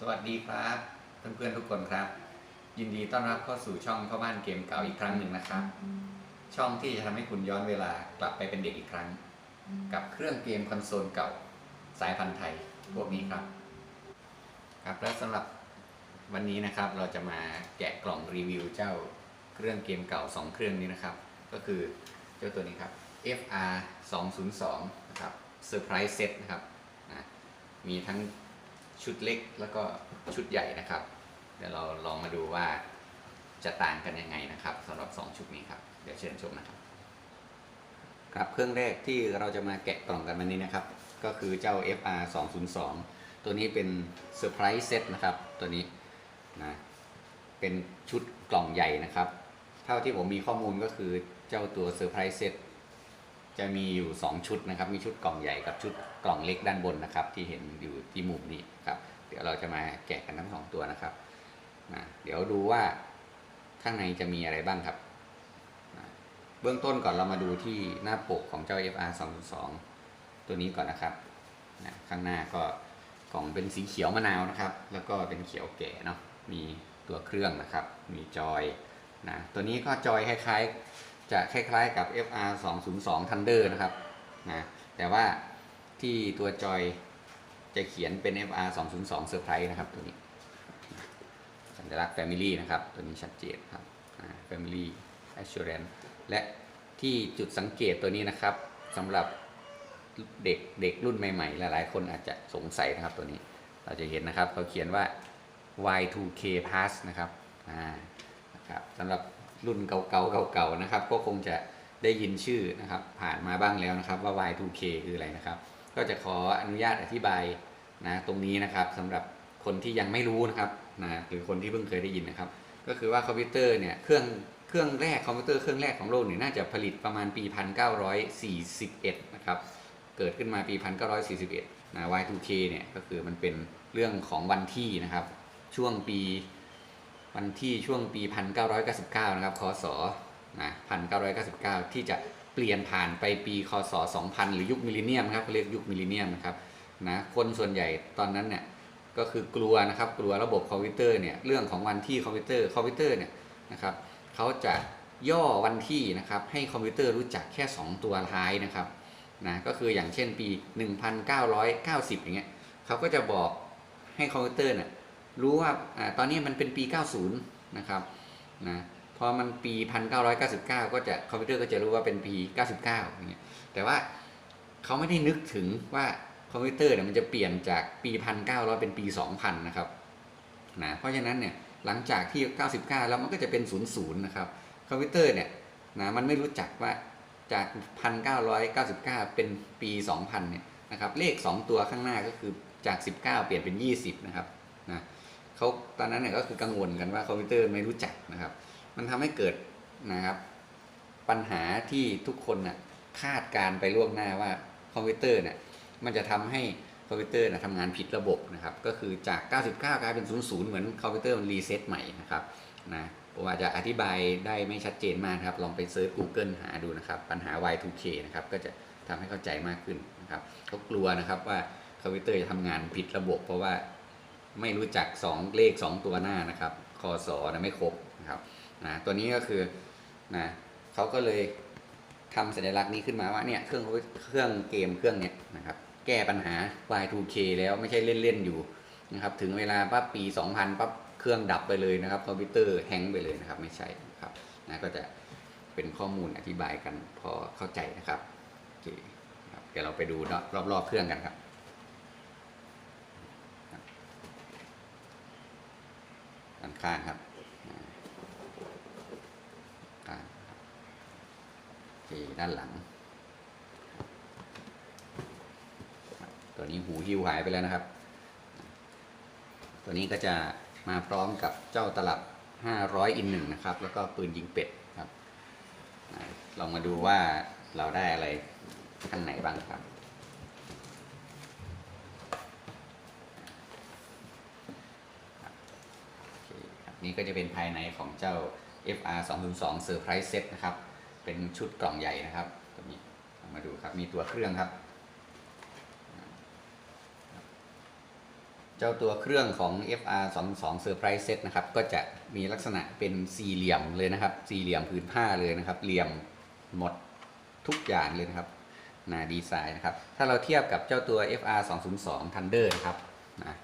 สวัสดีครับเพื่อนๆทุกคนครับ ยินดีต้อนรับเข้าสู่ช่องพ่อบ้านเกมเก่าอีกครั้งหนึ่งนะครับ ช่องที่จะทำให้คุณย้อนเวลากลับไปเป็นเด็กอีกครั้ง กับเครื่องเกมคอนโซลเก่าสายพันธุ์ไทยพวกนี้ครับ ครับและสำหรับวันนี้นะครับเราจะมาแกะกล่องรีวิวเจ้าเครื่องเกมเก่า 2 เครื่องนี้นะครับ ก็คือเจ้าตัวนี้ครับ FR 202นะครับ Surprise Set นะครับนะมีทั้ง ชุดเล็กแล้วก็ชุดใหญ่นะครับ เดี๋ยวเราลองมาดูว่าจะต่างกันยังไงนะครับสำหรับ 2 ชุดนี้ครับ เดี๋ยวเชิญชมนะครับ ครับเครื่องแรกที่เราจะมาแกะกล่องกันวันนี้นะครับ ก็คือเจ้า FR 202ตัวนี้เป็นเซอร์ไพรส์เซตนะครับ ตัวนี้นะเป็นชุดกล่องใหญ่นะครับ เท่าที่ผมมีข้อมูลก็คือเจ้าตัวเซอร์ไพรส์เซต จะมีอยู่ 2 ชุดนะครับ มีชุดกล่องใหญ่กับชุดกล่องเล็กด้านบนนะครับ ที่เห็นอยู่ที่มุมนี้ครับ เดี๋ยวเราจะมาแกะกันทั้งสองตัวนะครับนะเดี๋ยวดูว่าข้างในจะมีอะไรบ้างครับเบื้องต้นก่อนเรามาดูที่หน้าปกของเจ้า FR 2 2ตัวนี้ก่อนนะครับนะข้างหน้าก็กล่องเป็นสีเขียวมะนาวนะครับ แล้วก็เป็นเขียวแก่เนาะมีตัวเครื่องนะครับ มีจอยนะตัวนี้ก็จอยคล้ายๆ จะคล้ายๆกับ FR 202 Thunder นะครับนะแต่ว่าที่ตัวจอยจะเขียนเป็น FR 202 Surprise นะครับตัวนี้ สัญลักษณ์ Family นะครับ ตัวนี้ชัดเจนครับ Family Assurance และที่จุดสังเกตตัวนี้นะครับสำหรับเด็กเด็กรุ่นใหม่ๆ หลายๆ คนอาจจะสงสัยนะครับตัวนี้เราจะเห็นนะครับเขาเขียนว่า Y2K Pass นะครับอ่านะครับสำหรับ รุ่นเก่าๆเก่าๆนะครับ ก็คงจะได้ยินชื่อนะครับ ผ่านมาบ้างแล้วนะครับว่า Y2K คืออะไรนะครับ ก็จะขออนุญาตอธิบายนะตรงนี้นะครับสำหรับคนที่ยังไม่รู้นะครับนะหรือคนที่เพิ่งเคยได้ยินนะครับ ก็คือว่าคอมพิวเตอร์เนี่ยเครื่องเครื่องแรกคอมพิวเตอร์เครื่องแรกของโลกเนี่ยน่าจะผลิตประมาณปี 1941 นะครับ เกิดขึ้นมาปี 1941นะ Y2K เนี่ยก็คือมันเป็นเรื่องของวันที่นะครับ ช่วงปี วันที่ช่วงปี 1999 นะครับคศนะ1999 ที่จะเปลี่ยนผ่านไปปีคศ 2000 หรือยุคมิลเลนเนียมครับเขาเรียกยุคมิลเลนเนียมนะครับนะคนส่วนใหญ่ตอนนั้นเนี่ยก็คือกลัวนะครับกลัวระบบคอมพิวเตอร์เนี่ยเรื่องของวันที่คอมพิวเตอร์คอมพิวเตอร์เนี่ยนะครับเขาจะย่อวันที่นะครับให้คอมพิวเตอร์รู้จักแค่ 2 ตัวท้ายนะครับนะก็คืออย่างเช่นปี 1990 อย่างเงี้ยเขาก็จะบอกให้คอมพิวเตอร์เนี่ย รู้ว่าอตอนนี้มันเป็นปี 90 นะครับนะพอมันปี 1999 ก็จะคอมพิวเตอร์ก็จะรู้ว่าเป็นปี 99อย่างเงี้ยแต่ว่าเขาไม่ได้นึกถึงว่าคอมพิวเตอร์เนี่ยมันจะเปลี่ยนจากปีพันเก้าร้อยเป็นปีสองพันะครับนะเพราะฉะนั้นเนี่ยหลังจากที่ 99 แล้วมันก็จะเป็น 00 นะครับคอมพิวเตอร์เนี่ยนะมันไม่รู้จักว่าจาก 1999 เป็นปี 2000 เนี่ยนะครับเลข 2 ตัวข้างหน้าก็คือจาก 19 เปลี่ยนเป็น 20 นะครับ เขาตอนนั้นเนี่ยก็คือกังวลกันว่าคอมพิวเตอร์ไม่รู้จักนะครับ มันทำให้เกิดนะครับ ปัญหาที่ทุกคนนะคาดการไปล่วงหน้าว่าคอมพิวเตอร์เนี่ยมันจะทำให้คอมพิวเตอร์นะทำงานผิดระบบนะครับ ก็คือจาก 99 กลายเป็น 00 เหมือนคอมพิวเตอร์มันรีเซ็ตใหม่นะครับนะผมอาจจะอธิบายได้ไม่ชัดเจนมากครับ ลองไปเซิร์ช Google หาดูนะครับ ปัญหา Y2K นะครับ ก็จะทำให้เข้าใจมากขึ้นนะครับเขากลัวนะครับว่าคอมพิวเตอร์จะทำงานผิดระบบ เพราะว่า ไม่รู้จัก 2 เลข 2 ตัวหน้านะครับคอสอนะไม่ครบนะครับนะตัวนี้ก็คือนะเขาก็เลยทำสัญลักษณ์นี้ขึ้นมาว่าเนี่ยเครื่องเครื่องเกมเครื่องเนี้ยนะครับแก้ปัญหา Y2K แล้วไม่ใช่เล่น ๆ อยู่นะครับถึงเวลาปั๊บปี 2000ปั๊บเครื่องดับไปเลยนะครับคอมพิวเตอร์แฮงก์ไปเลยนะครับไม่ใช่นะครับนะก็จะเป็นข้อมูลอธิบายกันพอเข้าใจนะครับโอเคครับเดี๋ยวเราไปดูรอบๆเครื่องกันครับ ด้านข้างครับอ่าข้างครับที่ด้านหลัง ตัวนี้หูหิ้วหายไปแล้วนะครับ ตัวนี้ก็จะมาพร้อมกับเจ้าตลับ 500 อินหนึ่งนะครับ แล้วก็ปืนยิงเป็ดครับลองมาดูว่าเราได้อะไรข้างไหนบ้างครับโอเคครับ นี่ก็จะเป็นภายในของเจ้า FR 202 Surprise Set นะครับ เป็นชุดกล่องใหญ่นะครับตัวนี้มาดูครับ มีตัวเครื่องครับ เจ้าตัวเครื่องของ FR 2 2 Surprise Set นะครับ ก็จะมีลักษณะเป็นสี่เหลี่ยมเลยนะครับ สี่เหลี่ยมผืนผ้าเลยนะครับ เหลี่ยมหมดทุกอย่างเลยนะครับนะดีไซน์นะครับ ถ้าเราเทียบกับเจ้าตัว FR 2 0 2 Thunder นะครับนะ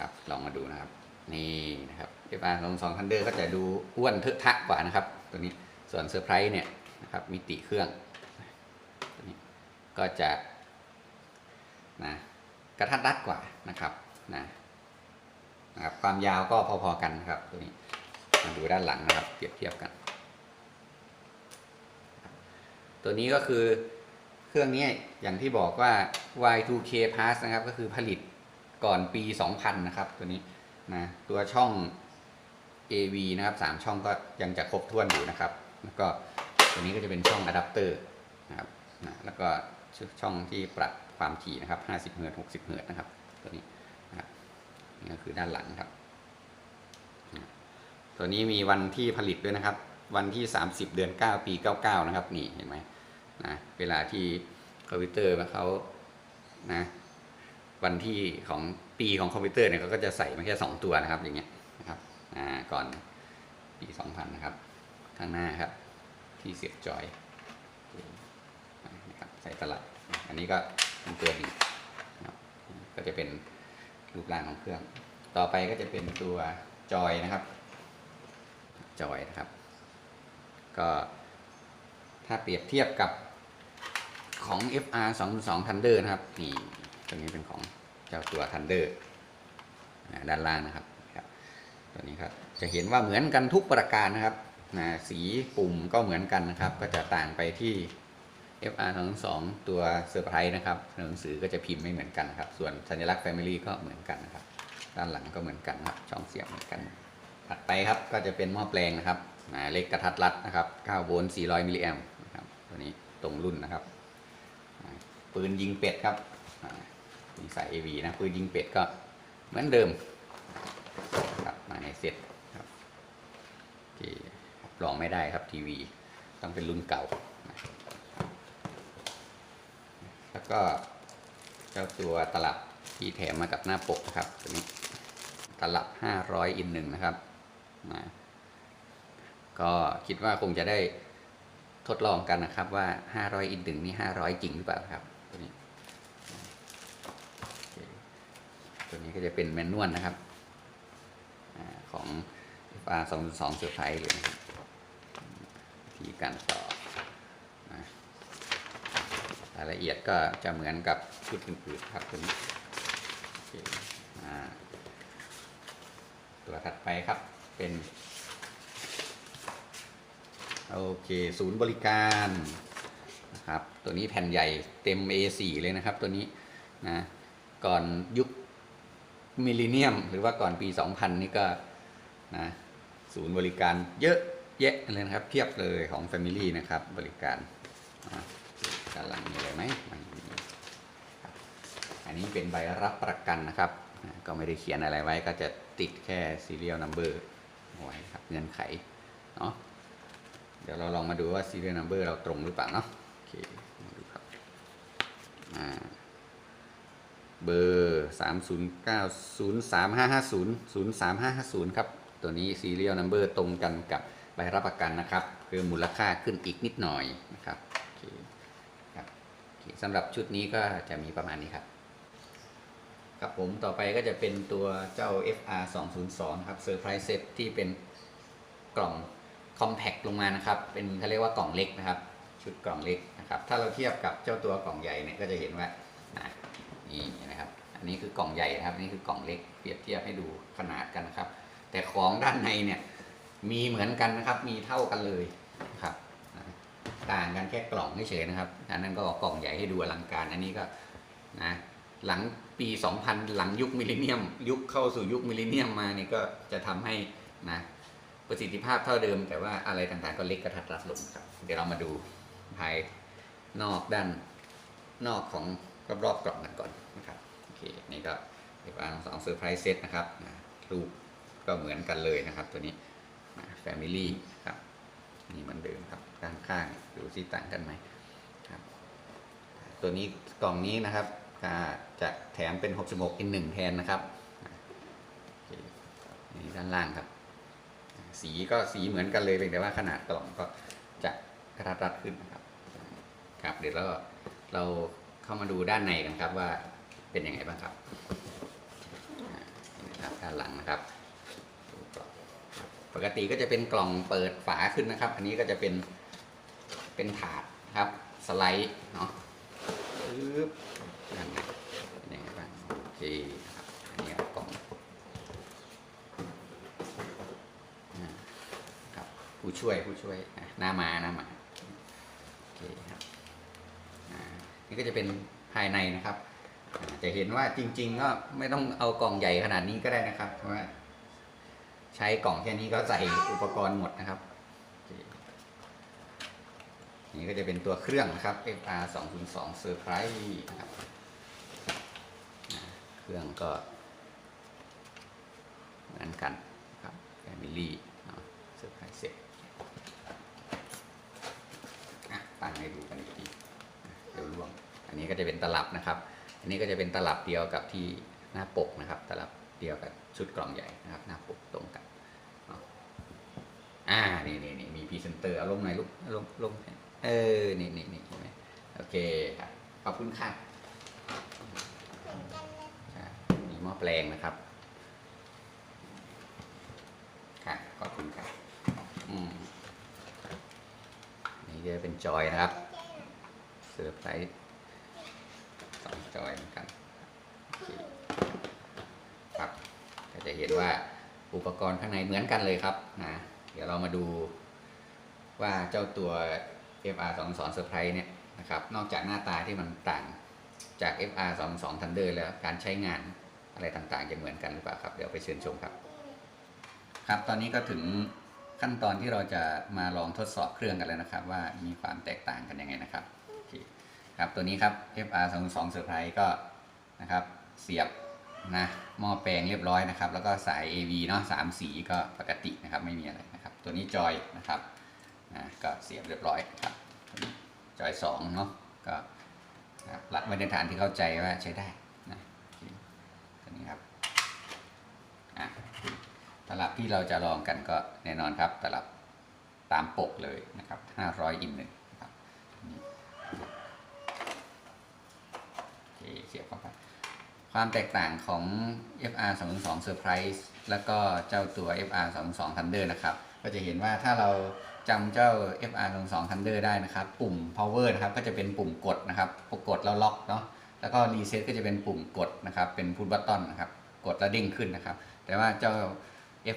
ครับ ลองมาดูนะครับ นี่นะครับ FR 2 2 Thunder ก็จะดูอ้วนเทอะทะกว่านะครับ ตัวนี้ส่วน Surprise เนี่ยนะครับมิติเครื่องตัวนี้ก็จะนะกระทัดรัดกว่านะครับนะนะครับความยาวก็พอๆกันนะครับ ตัวนี้มาดูด้านหลังนะครับเปรียบเทียบกัน ตัวนี้ก็คือเครื่องนี้อย่างที่บอกว่า Y2K Plus นะครับ ก็คือผลิตก่อนปี 2000 นะครับ ตัวนี้ นะตัวช่อง AV นะครับสามช่องก็ยังจะครบถ้วนอยู่นะครับ แล้วก็ตัวนี้ก็จะเป็นช่องอะแดปเตอร์นะครับนะแล้วก็ช่องที่ปรับความถี่นะครับ50เฮิร์ตซ์60เฮิร์ตซ์นะครับ ตัวนี้นะครับนี่ก็คือด้านหลังครับ ตัวนี้มีวันที่ผลิตด้วยนะครับ วันที่ 30 เดือน 9 ปี 99 นะครับ นี่เห็นไหมนะเวลาที่คอมพิวเตอร์เขานะ วันที่ของปีของคอมพิวเตอร์เนี่ยเขาก็จะใส่มาแค่ 2 ตัวนะครับอย่างเงี้ยนะครับอ่าก่อนปี 2000 นะครับ ข้างหน้าครับที่เสียบจอยนะครับใส่ตลับอันนี้ก็เป็นตัวดีนะครับก็จะเป็นรูปร่างของเครื่อง ต่อไปก็จะเป็นตัวจอยนะครับ จอยนะครับ ก็ถ้าเปรียบเทียบกับของ FR 2 2 Thunder นะครับนี่ ตัวนี้เป็นของเจ้าตัว Thunder นะด้านล่างนะครับตัวนี้ครับจะเห็นว่าเหมือนกันทุกประการนะครับนะสีปุ่มก็เหมือนกันนะครับ ก็จะต่างไปที่ FR ทั้งสองตัวเซอร์ไพรส์นะครับหนังสือก็จะพิมพ์ไม่เหมือนกันครับ ส่วนสัญลักษณ์ Family ก็เหมือนกันนะครับ ด้านหลังก็เหมือนกันครับ ช่องเสียบเหมือนกัน ถัดไปครับก็จะเป็นหม้อแปลงนะครับนะเล็กกระทัดรัดนะครับ9โวลต์400มิลลิแอมป์นะครับตัวนี้ตรงรุ่นนะครับปืนยิงเป็ดครับ มีสาย AV นะปืนยิงเป็ดก็เหมือนเดิมครับมาในเซ็ตครับที่ลองไม่ได้ครับทีวีต้องเป็นรุ่นเก่า แล้วก็เจ้าตัวตลับที่แถมมากับหน้าปกนะครับตัวนี้ตลับ 500 อินหนึ่งนะครับนะก็คิดว่าคงจะได้ทดลองกันนะครับว่า 500 อินหนึ่งนี่ 500 จริงหรือเปล่าครับตัวนี้โอเค ตัวนี้ก็จะเป็นแมนนวลนะครับอของ FR 2 2 Surprise เลยนะครับวิธีการต่อรายละเอียดก็จะเหมือนกับชุดอื่นๆครับตัวนี้ตัวถัดไปครับเป็นโอเคศูนย์บริการนะครับตัวนี้แผ่นใหญ่เต็ม A4 เลยนะครับตัวนี้นะก่อนยุค มิลเลนเนียม หรือว่าก่อนปี 2000 นี่ก็นะศูนย์บริการเยอะแยะเลยนะครับ เพียบเลยของ Family นะครับ บริการอะด้านหลังมีอะไรไหมอันนี้เป็นใบรับประกันนะครับนะก็ไม่ได้เขียนอะไรไว้ก็จะติดแค่ serial number ไว้ครับเงื่อนไขเนาะเดี๋ยวเราลองมาดูว่า serial number เราตรงหรือเปล่าเนาะโอเคมาดูครับอ่า เบอร์สามศูนย์เก้าศูนย์สามห้าห้าศูนย์ศูนย์สามห้าห้าศูนย์ครับ ตัวนี้ serial number ตรงกันกับใบรับประกันนะครับเพิ่มมูลค่าขึ้นอีกนิดหน่อยนะครับโอเคครับโอเคสำหรับชุดนี้ก็จะมีประมาณนี้ครับ ครับผมต่อไปก็จะเป็นตัวเจ้า FR 202ครับ Surprise Set ที่เป็นกล่อง Compact ลงมานะครับ เป็นเขาเรียกว่ากล่องเล็กนะครับ ชุดกล่องเล็กนะครับ ถ้าเราเทียบกับเจ้าตัวกล่องใหญ่เนี่ยก็จะเห็นว่าอะ นี่นะครับ อันนี้คือกล่องใหญ่นะครับอันนี่คือกล่องเล็กเปรียบเทียบให้ดูขนาดกันนะครับ แต่ของด้านในเนี่ยมีเหมือนกันนะครับ มีเท่ากันเลยครับ ต่างกันแค่กล่องเฉยๆนะครับอันนั้นก็กล่องใหญ่ให้ดูอลังการ อันนี้ก็นะหลังปี 2000 หลังยุคมิลเลนเนียม ยุคเข้าสู่ยุคมิลเลนเนียมมานี่ก็จะทำให้นะประสิทธิภาพเท่าเดิม แต่ว่าอะไรต่างๆก็เล็กกระทัดรัดลงครับ เดี๋ยวเรามาดูภายนอกด้านนอกของ รอบๆกล่องกันก่อนนะครับโอเคนี่ก็เรียกว่าสองเซอร์ไพรส์เซตนะครับนะรูปก็เหมือนกันเลยนะครับ ตัวนี้แฟมิลี่ครับนี่เหมือนเดิมครับด้านข้างดูสิต่างกันไหมครับตัวนี้กล่องนี้นะครับจะแถมเป็น 66 in 1แทนนะครับนี่ด้านล่างครับ สีก็สีเหมือนกันเลยเพียงแต่ว่าขนาดกล่องก็จะกระทัดรัดขึ้นนะครับ ครับเดี๋ยวเราเรา เข้ามาดูด้านในกันครับว่าเป็นยังไงบ้างครับนะครับด้านหลังนะครับ ปกติก็จะเป็นกล่องเปิดฝาขึ้นนะครับ อันนี้ก็จะเป็นเป็นถาดครับสไลด์เนาะปึ๊บด้านในเป็นยังไงบ้างโอเคครับอันนี้กล่องครับผู้ช่วยผู้ช่วยหน้ามาหน้ามาโอเคครับอ่า นี่ก็จะเป็นภายในนะครับ จะเห็นว่าจริง ๆ ก็ไม่ต้องเอากล่องใหญ่ขนาดนี้ก็ได้นะครับเพราะว่าใช้กล่องแค่นี้ก็ใส่อุปกรณ์หมดนะครับ นี่ก็จะเป็นตัวเครื่องนะครับ FR 2 0 2 Surprise นะครับ เครื่องก็เหมือนกันครับ Family เนาะเซอร์ไพรส์เสร็จอะตั้งให้ดูกันอีกทีอะเดี๋ยวล่วง อันนี้ก็จะเป็นตลับนะครับ อันนี้ก็จะเป็นตลับเดียวกับที่หน้าปกนะครับ ตลับเดียวกับชุดกล่องใหญ่นะครับ หน้าปกตรงกันอ่านี่นี่นี่มีพรีเซนเตอร์เอาลงหน่อยลูกลงลงเออนี่นี่นี่เห็นไหมโอเคครับขอบคุณค่ะใช่มีหม้อแปลงนะครับค่ะขอบคุณครับอืมนี่ก็เป็นจอยนะครับเซอร์ไพรส์ จอยเหมือนกันครับก็จะเห็นว่าอุปกรณ์ข้างในเหมือนกันเลยครับนะเดี๋ยวเรามาดูว่าเจ้าตัว FR 2 2 Surprise เนี่ยนะครับนอกจากหน้าตาที่มันต่างจาก FR 2 2 Thunder แล้วการใช้งานอะไรต่างๆ จะเหมือนกันหรือเปล่าครับ เดี๋ยวไปเชิญชมครับ ครับตอนนี้ก็ถึงขั้นตอนที่เราจะมาลองทดสอบเครื่องกันแล้วนะครับ ว่ามีความแตกต่างกันยังไงนะครับ ครับตัวนี้ครับ FR 2 2 Surprise ก็นะครับเสียบนะหม้อแปลงเรียบร้อยนะครับ แล้วก็สาย AV เนาะสามสีก็ปกตินะครับไม่มีอะไรนะครับ ตัวนี้จอยนะครับนะก็เสียบเรียบร้อยครับตัวนี้จอย2เนาะก็นะครับรัดไว้ในฐานที่เข้าใจว่าใช้ได้นะตัวนี้ครับอะตลับที่เราจะลองกันก็แน่นอนครับตลับตามปกเลยนะครับ 500อินหนึ่ง เคเสียบเข้าไปความแตกต่างของ FR 2 2 Surprise แล้วก็เจ้าตัว FR 2 2 Thunder นะครับ ก็จะเห็นว่าถ้าเราจำเจ้า FR 2 2 Thunder ได้นะครับ ปุ่ม power นะครับ ก็จะเป็นปุ่มกดนะครับพอกดแล้วล็อกเนาะ แล้วก็ reset ก็จะเป็นปุ่มกดนะครับ เป็น push button นะครับ กดแล้วเด้งขึ้นนะครับ แต่ว่าเจ้า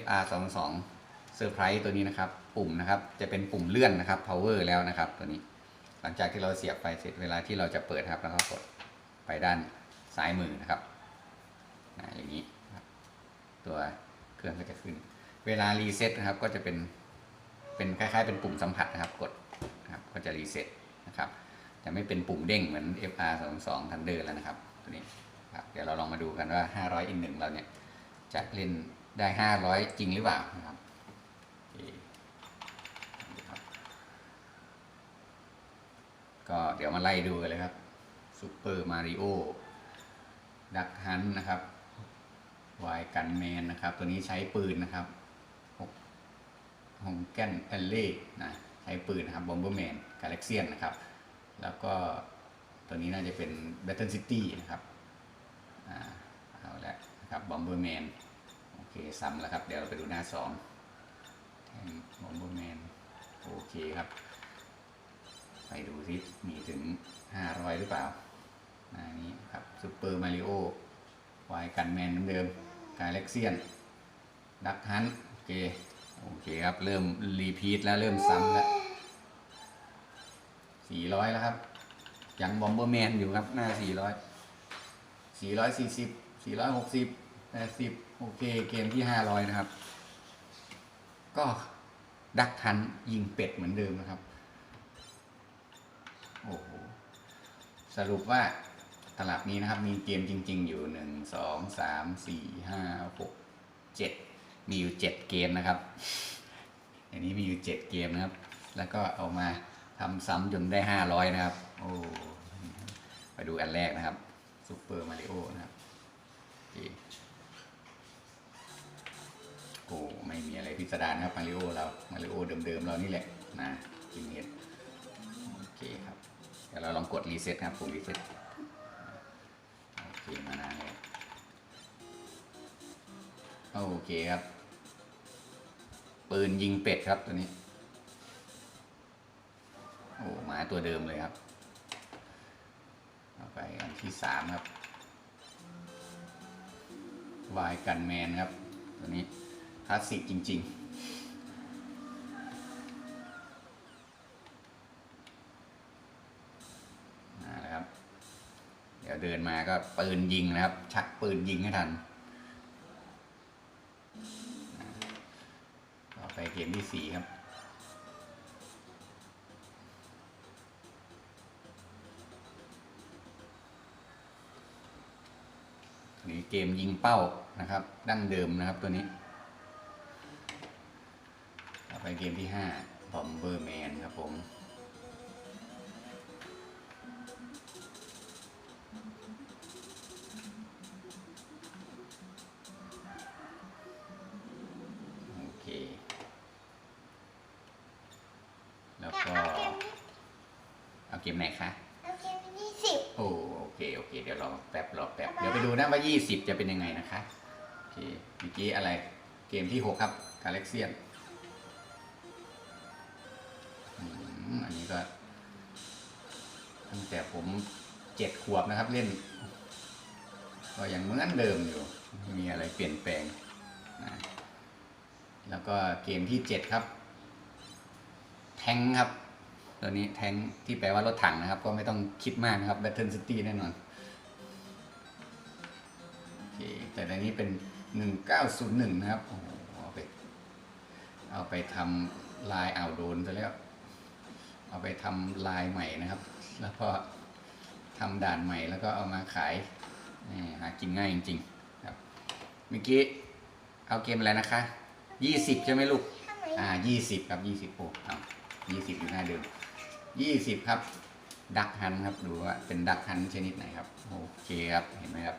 FR 2 2 Surprise ตัวนี้นะครับ ปุ่มนะครับ จะเป็นปุ่มเลื่อนนะครับ power แล้วนะครับ ตัวนี้ หลังจากที่เราเสียบไฟเสร็จเวลาที่เราจะเปิดครับ แล้วก็กด ไปด้านซ้ายมือนะครับนะอย่างนี้ตัวเครื่องก็จะขึ้น เวลารีเซ็ตนะครับก็จะเป็นเป็นคล้ายๆ เป็นปุ่มสัมผัสนะครับกดนะครับก็จะรีเซ็ตนะครับจะไม่เป็นปุ่มเด้งเหมือน FR 2 2 Thunder แล้วนะครับตัวนี้ครับเดี๋ยวเราลองมาดูกันว่า 500 in 1 เราเนี่ยจะเล่นได้ 500 จริงหรือเปล่านะครับโอเคครับก็เดี๋ยวมาไล่ดูกันเลยครับ ซูเปอร์มาริโอดักฮันนะครับวายกันแมนนะครับ ตัวนี้ใช้ปืนนะครับฮงแกนเอลเล่นะใช้ปืนนะครับบอมเบอร์แมนกาแล็กเซียนนะครับ แล้วก็ตัวนี้น่าจะเป็น Battle City นะครับอ่าเอาละนะครับบอมเบอร์แมนโอเคซ้ำแล้วครับ เดี๋ยวเราไปดูหน้าสองแทนบอมเบอร์แมนโอเคครับ ไปดูซิมีถึง 500 หรือเปล่า หน้านี้ครับซูเปอร์มาริโอวายกันแมนเหมือนเดิมกาแล็กเซียน ดักฮันโอเค โอเคครับ เริ่มรีพีทแล้วเริ่มซ้ำแล้ว400แล้วครับ ยังบอมเบอร์แมนอยู่ครับ หน้า400 440 460 80โอเค เกมที่500นะครับ ก็ดักทันยิงเป็ดเหมือนเดิมนะครับ โอ้โห สรุปว่า ตลับนี้นะครับ มีเกมจริง ๆ อยู่หนึ่งสองสามสี่ห้าหกเจ็ดมีอยู่เจ็ดเกมนะครับ อันนี้มีอยู่เจ็ดเกมนะครับ แล้วก็เอามาทำซ้ำจนได้ห้าร้อยนะครับ โอ้ไปดูอันแรกนะครับซูเปอร์มาริโอนะครับโอเคพิสดารนะครับมาริโอเรามาริโอเดิมๆเรานี่แหละนะกินเห็ดโอเคครับเดี๋ยวเราลองกดรีเซ็ตครับปุ่มรีเซ็ต โอเคมานานแล้วโอเคครับ ปืนยิงเป็ดครับตัวนี้ โอ้หมาตัวเดิมเลยครับเอาไปอันที่สามครับวายกันแมนครับ ตัวนี้คลาสสิกจริง ๆมาแล้วครับ เดินมาก็ปืนยิงนะครับ ชักปืนยิงให้ทันอ่าต่อไปเกมที่สี่ครับนี่เกมยิงเป้านะครับ ดั้งเดิมนะครับตัวนี้ต่อไปเกมที่ห้าบอมเบอร์แมนครับผม เอาเกมไหนคะเอาเกมนี้สิบโอ้โอเคโอเค เดี๋ยวรอแป๊บรอแป๊บเดี๋ยวไปดูนะว่า 20 จะเป็นยังไงนะคะโอเคเมื่อกี้อะไรเกมที่ 6 ครับกาเล็กเซียนอันนี้ก็ ตั้งแต่ผมเจ็ดขวบนะครับเล่น ก็ยังเหมือนเดิมอยู่ไม่มีอะไรเปลี่ยนแปลงนะแล้วก็เกมที่7ครับ แทงค์ครับ ตัวนี้แทงค์ที่แปลว่ารถถังนะครับ ก็ไม่ต้องคิดมากนะครับ Battle City แน่นอนโอเคแต่ในนี้เป็น 1901 นะครับโอ้โหเอาไปเอาไปทำลายอ่าวโดนซะแล้ว เอาไปทำลายใหม่นะครับ แล้วก็ทำด่านใหม่แล้วก็เอามาขายนี่หากินง่ายจริงๆครับเมื่อกี้เอาเกมอะไรนะคะ 20 ใช่ไหมลูกทำไมอ่ายี่สิบครับยี่สิบโอ้ครับยี่สิบอยู่หน้าเดิม ยี่สิบครับ ดักฮันครับดูว่าเป็นดักฮันชนิดไหนครับโอเคครับเห็นไหมครับ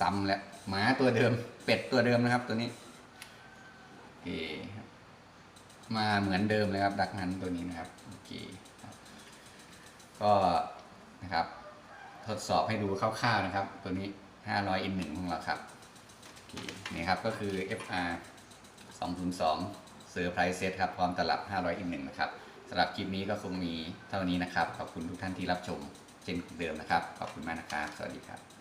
ซ้ำแล้วหมาตัวเดิม เป็ดตัวเดิมนะครับ ตัวนี้โอเคครับมาเหมือนเดิมเลยครับ ดักฮันตัวนี้นะครับโอเคครับก็นะครับ ทดสอบให้ดูคร่าวๆนะครับ ตัวนี้500 in 1ของเราครับโอเคนี่ครับก็คือ FR 202 เซอร์ไพรส์เซตครับ พร้อมตลับ 500 in 1นะครับ สำหรับคลิปนี้ก็คงมีเท่านี้นะครับ ขอบคุณทุกท่านที่รับชมเช่นเดิมนะครับ ขอบคุณมากนะครับ สวัสดีครับ